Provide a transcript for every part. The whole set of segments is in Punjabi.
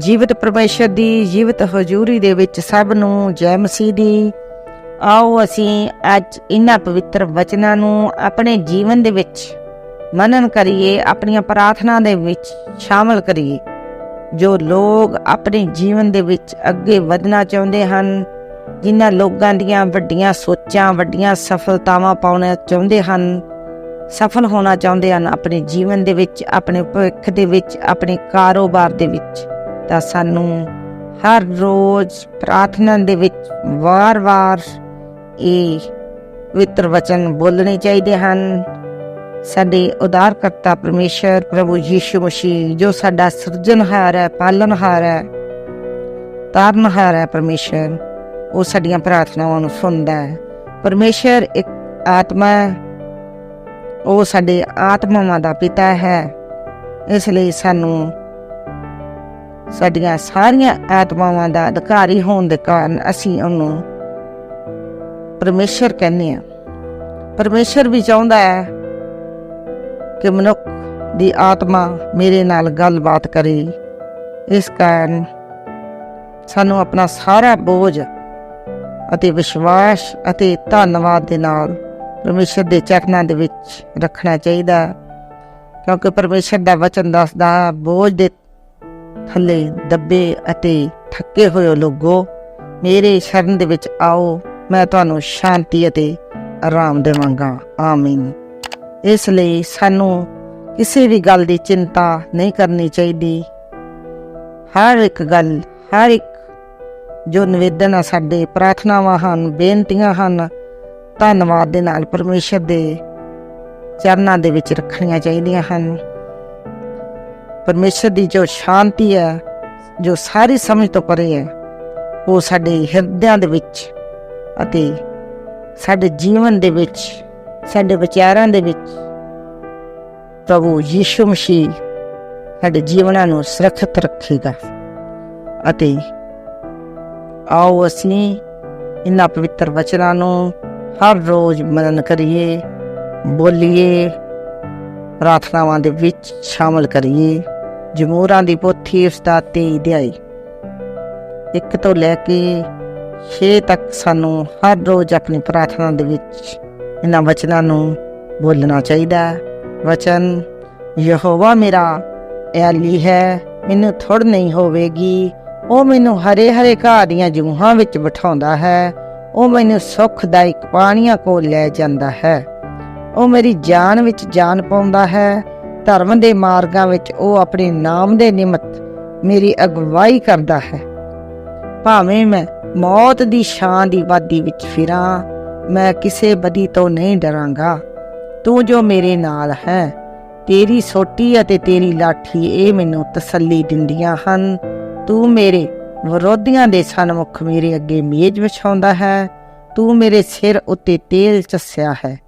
ਜੀਵਤ ਪਰਮੇਸ਼ਰ ਦੀ, ਜੀਵਤ ਹਜ਼ੂਰੀ ਦੇ ਵਿੱਚ ਸਭ ਨੂੰ ਜੈ ਮਸੀਹ ਦੀ। ਆਓ ਅਸੀਂ ਅੱਜ ਇਹਨਾਂ ਪਵਿੱਤਰ ਵਚਨਾਂ ਨੂੰ ਆਪਣੇ ਜੀਵਨ ਦੇ ਵਿੱਚ ਮਨਨ ਕਰੀਏ, ਆਪਣੀਆਂ ਪ੍ਰਾਰਥਨਾ ਦੇ ਵਿੱਚ ਸ਼ਾਮਲ ਕਰੀਏ, ਜੋ ਲੋਕ ਆਪਣੇ ਜੀਵਨ ਦੇ ਵਿੱਚ ਅੱਗੇ ਵਧਣਾ ਚਾਹੁੰਦੇ ਹਨ, ਜਿਨ੍ਹਾਂ ਲੋਕਾਂ ਦੀਆਂ ਵੱਡੀਆਂ ਸੋਚਾਂ, ਵੱਡੀਆਂ ਸਫਲਤਾਵਾਂ ਪਾਉਣਾ ਚਾਹੁੰਦੇ ਹਨ, ਸਫਲ ਹੋਣਾ ਚਾਹੁੰਦੇ ਹਨ ਆਪਣੇ ਜੀਵਨ ਦੇ ਵਿੱਚ, ਆਪਣੇ ਭਵਿੱਖ ਦੇ ਵਿੱਚ, ਆਪਣੇ ਕਾਰੋਬਾਰ ਦੇ ਵਿੱਚ। ਤਾਂ ਸਾਨੂੰ ਹਰ ਰੋਜ਼ ਪ੍ਰਾਰਥਨਾ ਦੇ ਵਿੱਚ ਵਾਰ-ਵਾਰ ਇਹ ਪਵਿੱਤਰ ਵਚਨ ਬੋਲਣੇ ਚਾਹੀਦੇ ਹਨ। ਸਾਡੇ ਉਦਾਰਕਰਤਾ ਪਰਮੇਸ਼ਰ ਪ੍ਰਭੂ ਯੀਸ਼ੂ ਮਸੀਹ, ਜੋ ਸਾਡਾ ਸਿਰਜਣਹਾਰ ਹੈ, ਪਾਲਣਹਾਰ ਹੈ, ਤਾਰਨਹਾਰ ਹੈ ਪਰਮੇਸ਼ਰ, ਉਹ ਸਾਡੀਆਂ ਪ੍ਰਾਰਥਨਾਵਾਂ ਨੂੰ ਸੁਣਦਾ ਹੈ। ਪਰਮੇਸ਼ਰ ਇੱਕ ਆਤਮਾ ਹੈ, ਉਹ ਸਾਡੇ ਆਤਮਾਵਾਂ ਦਾ ਪਿਤਾ ਹੈ। ਇਸ ਲਈ ਸਾਨੂੰ ਸਾਡੀਆਂ ਸਾਰੀਆਂ ਆਤਮਾਵਾਂ ਦਾ ਅਧਿਕਾਰੀ ਹੋਣ ਦੇ ਕਾਰਨ ਅਸੀਂ ਉਹਨੂੰ ਪਰਮੇਸ਼ਰ ਕਹਿੰਦੇ ਆ ਪਰਮੇਸ਼ਰ ਵੀ ਚਾਹੁੰਦਾ ਹੈ ਕਿ ਮਨੁੱਖ ਦੀ ਆਤਮਾ ਮੇਰੇ ਨਾਲ ਗੱਲਬਾਤ ਕਰੇ। ਇਸ ਕਾਰਨ ਸਾਨੂੰ ਆਪਣਾ ਸਾਰਾ ਬੋਝ ਅਤੇ ਵਿਸ਼ਵਾਸ ਅਤੇ ਧੰਨਵਾਦ ਦੇ ਨਾਲ ਪਰਮੇਸ਼ਰ ਦੇ ਚਰਨਾਂ ਦੇ ਵਿੱਚ ਰੱਖਣਾ ਚਾਹੀਦਾ। ਕਿਉਂਕਿ ਪਰਮੇਸ਼ਰ ਦਾ ਵਚਨ ਦੱਸਦਾ, ਬੋਝ ਦੇ ਥੱਲੇ ਦੱਬੇ ਅਤੇ ਥੱਕੇ ਹੋਏ ਲੋਗੋ, ਮੇਰੇ ਸ਼ਰਨ ਦੇ ਵਿੱਚ ਆਓ, ਮੈਂ ਤੁਹਾਨੂੰ ਸ਼ਾਂਤੀ ਅਤੇ ਆਰਾਮ ਦੇਵਾਂਗਾ। ਆਮੀਨ। ਇਸ ਲਈ ਸਾਨੂੰ ਕਿਸੇ ਵੀ ਗੱਲ ਦੀ ਚਿੰਤਾ ਨਹੀਂ ਕਰਨੀ ਚਾਹੀਦੀ। ਹਰ ਇੱਕ ਗੱਲ, ਹਰ ਇੱਕ ਜੋ ਨਿਵੇਦਨ ਆ ਸਾਡੇ ਪ੍ਰਾਰਥਨਾਵਾਂ ਹਨ, ਬੇਨਤੀਆਂ ਹਨ, ਧੰਨਵਾਦ ਦੇ ਨਾਲ ਪਰਮੇਸ਼ਰ ਦੇ ਚਰਨਾਂ ਦੇ ਵਿੱਚ ਰੱਖਣੀਆਂ ਚਾਹੀਦੀਆਂ ਹਨ। ਪਰਮੇਸ਼ਰ ਦੀ ਜੋ ਸ਼ਾਂਤੀ ਹੈ, ਜੋ ਸਾਰੀ ਸਮਝ ਤੋਂ ਪਰੇ ਹੈ, ਉਹ ਸਾਡੇ ਹਿਰਦਿਆਂ ਦੇ ਵਿੱਚ ਅਤੇ ਸਾਡੇ ਜੀਵਨ ਦੇ ਵਿੱਚ, ਸਾਡੇ ਵਿਚਾਰਾਂ ਦੇ ਵਿੱਚ ਪ੍ਰਭੂ ਯੀਸ਼ੂ ਮਸੀਹ ਸਾਡੇ ਜੀਵਨਾਂ ਨੂੰ ਸੁਰੱਖਿਅਤ ਰੱਖੇਗਾ ਅਤੇ ਆਓ ਅਸੀਂ ਇਹਨਾਂ ਪਵਿੱਤਰ ਵਚਨਾਂ ਨੂੰ ਹਰ ਰੋਜ਼ ਮਨਨ ਕਰੀਏ, ਬੋਲੀਏ, ਪ੍ਰਾਰਥਨਾਵਾਂ ਦੇ ਵਿੱਚ ਸ਼ਾਮਲ ਕਰੀਏ। ਜਮੂਰਾਂ ਦੀ ਪੋਥੀ ਉਸਦਾ 23 ਅਧਿਆਇ ਇੱਕ ਤੋਂ ਲੈ ਕੇ 6 ਤੱਕ ਸਾਨੂੰ ਹਰ ਰੋਜ਼ ਆਪਣੀ ਪ੍ਰਾਰਥਨਾ ਦੇ ਵਿੱਚ ਇਹਨਾਂ ਵਚਨਾਂ ਨੂੰ ਬੋਲਣਾ ਚਾਹੀਦਾ ਹੈ। ਵਚਨ, ਯਹੋਵਾ ਮੇਰਾ ਐਲੀ ਹੈ, ਮੈਨੂੰ ਥੋੜ ਨਹੀਂ ਹੋਵੇਗੀ। ਉਹ ਮੈਨੂੰ ਹਰੇ ਹਰੇ ਘਾਹ ਦੀਆਂ ਜੂਹਾਂ ਵਿੱਚ ਬਿਠਾਉਂਦਾ ਹੈ। ਉਹ ਮੈਨੂੰ ਸੁਖਦਾਇਕ ਪਾਣੀਆਂ ਕੋਲ ਲੈ ਜਾਂਦਾ ਹੈ। ਉਹ ਮੇਰੀ ਜਾਨ ਵਿੱਚ ਜਾਨ ਪਾਉਂਦਾ ਹੈ। ਧਰਮ ਦੇ ਮਾਰਗਾਂ ਵਿੱਚ ਉਹ ਆਪਣੇ ਨਾਮ ਦੇ ਨਿਮਤ ਮੇਰੀ ਅਗਵਾਈ ਕਰਦਾ ਹੈ। ਭਾਵੇਂ ਮੈਂ ਮੌਤ ਦੀ ਛਾਂ ਦੀ ਵਾਦੀ ਵਿੱਚ ਫਿਰਾਂ, ਮੈਂ ਕਿਸੇ ਬਦੀ ਤੋਂ ਨਹੀਂ ਡਰਾਂਗਾ। ਤੂੰ ਜੋ ਮੇਰੇ ਨਾਲ ਹੈ, ਤੇਰੀ ਸੋਟੀ ਅਤੇ ਤੇਰੀ ਲਾਠੀ ਇਹ ਮੈਨੂੰ ਤਸੱਲੀ ਦਿੰਦੀਆਂ ਹਨ। ਤੂੰ ਮੇਰੇ ਵਿਰੋਧੀਆਂ ਦੇ ਸਨਮੁਖ ਮੇਰੇ ਅੱਗੇ ਮੇਜ਼ ਵਿਛਾਉਂਦਾ ਹੈ। ਤੂੰ ਮੇਰੇ ਸਿਰ ਉੱਤੇ ਤੇਲ ਚੱਸਿਆ ਹੈ।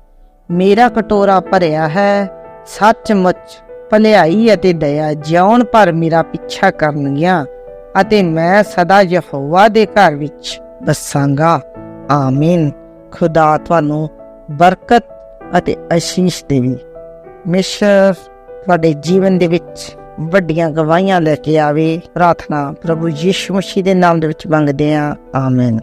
ਮੇਰਾ ਕਟੋਰਾ ਭਰਿਆ ਹੈ। ਸੱਚਮੁੱਚ ਭਲਾਈ ਅਤੇ ਦਇਆ ਜਿਉਣ ਭਰ ਮੇਰਾ ਪਿੱਛਾ ਕਰਨਗੀਆਂ ਅਤੇ ਮੈਂ ਸਦਾ ਯਹੋਵਾ ਦੇ ਘਰ ਵਿੱਚ ਬਸਾਂਗਾ ਆਮੀਨ। ਖੁਦਾ ਤੁਹਾਨੂੰ ਬਰਕਤ ਅਤੇ ਅਸ਼ੀਸ਼ ਦੇਵੇ। ਮਿਸ਼ਰ ਤੁਹਾਡੇ ਜੀਵਨ ਦੇ ਵਿੱਚ ਵੱਡੀਆਂ ਗਵਾਹੀਆਂ ਲੈ ਕੇ ਆਵੇ। ਪ੍ਰਾਰਥਨਾ ਪ੍ਰਭੂ ਯਿਸੂ ਮਸੀਹ ਦੇ ਨਾਮ ਦੇ ਵਿੱਚ ਮੰਗਦੇ ਹਾਂ। ਆਮੀਨ।